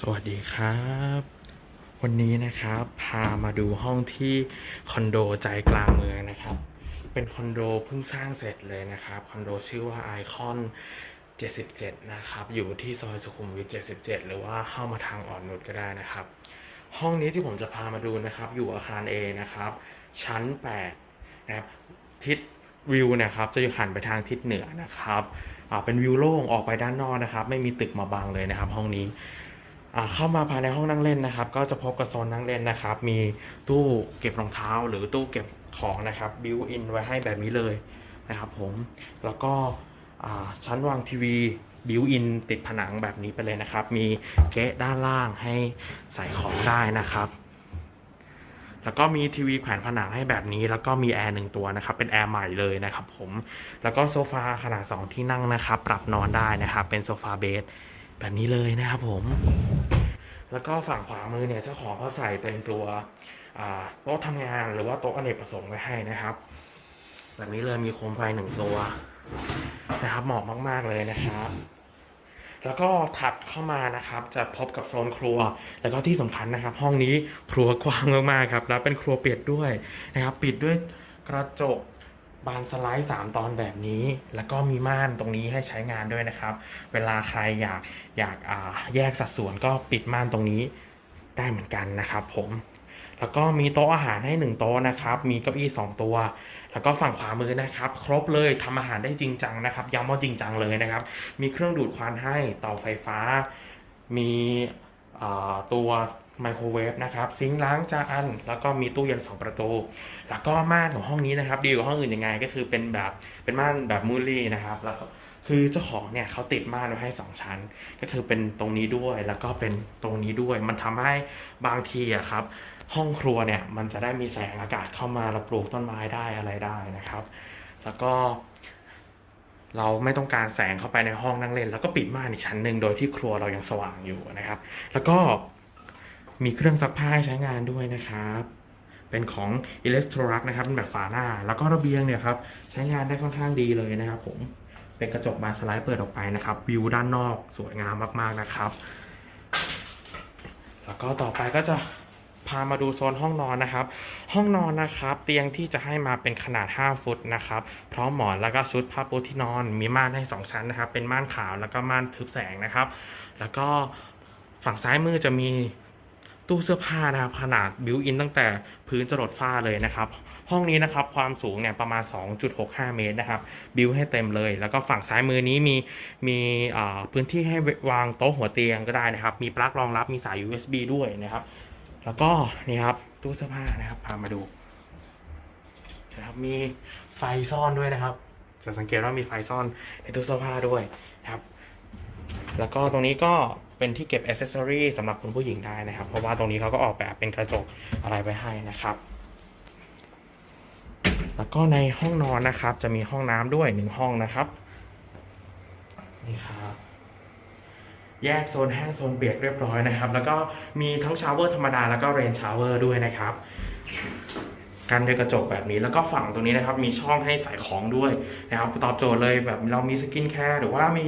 สวัสดีครับ วันนี้นะครับ พามาดูห้องที่คอนโดใจกลางเมืองนะครับ เป็นคอนโดเพิ่งสร้างเสร็จเลยนะครับ คอนโดชื่อว่าไอคอน77 นะครับ อยู่ที่ซอยสุขุมวิท 77 หรือว่าเข้ามาทางอ่อนนุชก็ได้นะครับ ห้องนี้ที่ผมจะพามาดูนะครับ อยู่อาคาร A นะครับ ชั้น 8 นะครับ ทิศวิวนะครับจะอยู่หันไปทางทิศเหนือนะครับ เป็นวิวโล่งออกไปด้านนอกนะครับ ไม่มีตึกมาบังเลยนะครับ ห้องนี้ เข้ามาภายในห้องนั่งเล่นนะครับ ก็จะพบกับโซนนั่งเล่นนะครับ มีตู้เก็บรองเท้าหรือตู้เก็บของนะครับบิวอินไว้ให้แบบนี้เลยนะครับผมแล้วก็ชั้นวางทีวีบิวอินติดผนังแบบนี้ไปเลยนะครับ มีเกะด้านล่างให้ใส่ของได้นะครับ แล้วก็มีทีวีแขวนผนังให้แบบนี้ แล้วก็มีแอร์หนึ่งตัวนะครับ เป็นแอร์ใหม่เลยนะครับผม แล้วก็โซฟาขนาด 2 ที่นั่งนะครับ ปรับนอนได้นะครับ เป็นโซฟาเบด แบบนี้เลยนะครับผม แล้วก็ฝั่งขวามือเนี่ยเจ้าของเขาใส่เป็นตัวโต๊ะทำงานหรือว่าโต๊ะอเนกประสงค์ไว้ให้นะครับ แบบนี้เลยมีโคมไฟหนึ่งตัวนะครับเหมาะมาก ๆเลยนะครับแล้วก็ถัดเข้ามานะครับ จะพบกับโซนครัว แล้วก็ที่สำคัญนะครับ ห้องนี้ครัวกว้างมากๆครับ แล้วเป็นครัวเปียกด้วยนะครับ ปิดด้วยกระจก บานสไลด์ 3 ตอนแบบนี้ แล้วก็มีม่านตรงนี้ให้ใช้งานด้วยนะครับ เวลาใครอยากอยากาแยกสัดส่วนก็ปิดม่านตรงนี้ได้เหมือนกันนะครับผมแล้วก็มีโต๊ะอาหารให้หนึ่งโต๊ะนะครับ มีเก้าอี้สองตัว แล้วก็ฝั่งขวามือนะครับ ครบเลยทำอาหารได้จริงจังนะครับย้ำว่าจริงจังเลยนะครับ มีเครื่องดูดควันให้เตาไฟฟ้า มีตัว ไมโครเวฟนะครับซิงค์ล้างจานแล้วก็มีตู้เย็นสองประตู แล้วก็ม่านของห้องนี้นะครับ ดีกว่าห้องอื่นยังไงก็คือเป็นแบบเป็นม่านแบบมูลี่นะครับแล้วก็คือเจ้าของเนี่ยเขาติดม่านไว้ให้สองชั้น ก็คือเป็นตรงนี้ด้วยแล้วก็เป็นตรงนี้ด้วย มันทำให้บางทีอะครับ ห้องครัวเนี่ยมันจะได้มีแสงอากาศเข้ามาเราปลูกต้นไม้ได้อะไรได้นะครับ แล้วก็เราไม่ต้องการแสงเข้าไปในห้องนั่งเล่น แล้วก็ปิดม่านอีกชั้นหนึ่งโดยที่ครัวเรายังสว่างอยู่นะครับ แล้วก็ มีเครื่องซักผ้าให้ใช้งานด้วยนะครับ เป็นของ e l e c t r o l u x นะครับ เป็นแบบฝาหน้า แล้วก็ระเบียงเนี่ยครับ ใช้งานได้ค่อนข้างดีเลยนะครับผม เป็นกระจกบานสไลด์เปิดออกไปนะครับ วิวด้านนอกสวยงามมากๆนะครับ แล้วก็ต่อไปก็จะพามาดูโซนห้องนอนนะครับ ห้องนอนนะครับ เตียงที่จะให้มาเป็นขนาด 5 ฟุตนะครับ พร้อมหมอนแล้วก็ชุดผ้าปูที่นอน มีม่านให้ 2 ชั้นนะครับ เป็นม่านขาวแล้วก็ม่านทึบแสงนะครับ แล้วก็ฝั่งซ้ายมือจะมี ตู้เสื้อผ้านะครับขนาดบิวอินตั้งแต่พื้นจรดฝ้าเลยนะครับห้องนี้นะครับความสูงเนี่ยประมาณ 2.65 เมตรนะครับบิวให้เต็มเลย แล้วก็ฝั่งซ้ายมือนี้มีมีอ่าพื้นที่ให้วางโต๊ะหัวเตียงก็ได้นะครับ มีปลั๊กรองรับมีสาย USB ด้วยนะครับ แล้วก็นี่ครับตู้เสื้อผ้านะครับพามาดูนะครับมีไฟซ่อนด้วยนะครับจะสังเกตว่ามีไฟซ่อนในตู้เสื้อผ้าด้วยนะครับ แล้วก็ตรงนี้ก็ เป็นที่เก็บอ c เซสซอรีสำหรับคุณผู้หญิงได้นะครับ เพราะว่าตรงนี้เขาก็ออกแบบเป็นกระจกอะไรไว้ให้นะครับ แล้วก็ในห้องนอนนะครับ จะมีห้องน้ำด้วยหนึ่งห้องนะครับนี่ครับแยกโซนแห้งโซนเปียกเรียบร้อยนะครับ แล้วก็มีทั้งชาวเวอร์ธรรมดาแล้วก็เรนชาวเวอร์ด้วยนะครับ กันด้วยกระจกแบบนี้ แล้วก็ฝั่งตรงนี้นะครับมีช่องให้ใส่ของด้วยนะครับตอบโจทย์เลยแบบเรามีสกินแคร์หรือว่ามี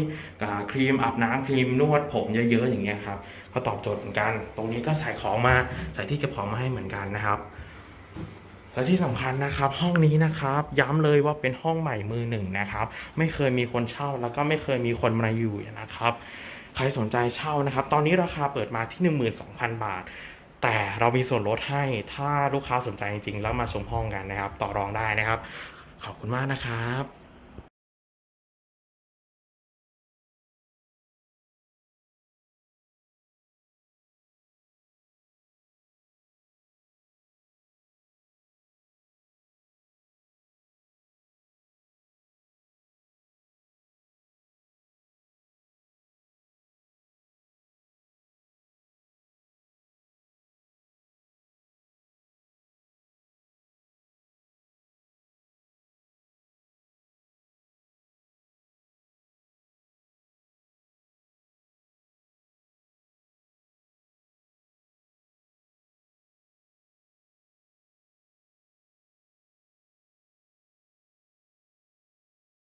ครีมอาบน้ำครีมนวดผมเยอะๆอย่างเงี้ยครับก็ตอบโจทย์เหมือนกัน ตรงนี้ก็ใส่ของมาใส่ที่เก็บของมาให้เหมือนกันนะครับและที่สำคัญนะครับห้องนี้นะครับย้ำเลยว่าเป็นห้องใหม่มือหนึ่งนะครับ ไม่เคยมีคนเช่าแล้วก็ไม่เคยมีคนมาอยู่นะครับ ใครสนใจเช่านะครับ ตอนนี้ราคาเปิดมาที่ 12,000 บาท แต่เรามีส่วนลดให้ถ้าลูกค้าสนใจจริงๆ แล้วมาชมห้องกันนะครับ ต่อรองได้นะครับ ขอบคุณมากนะครับ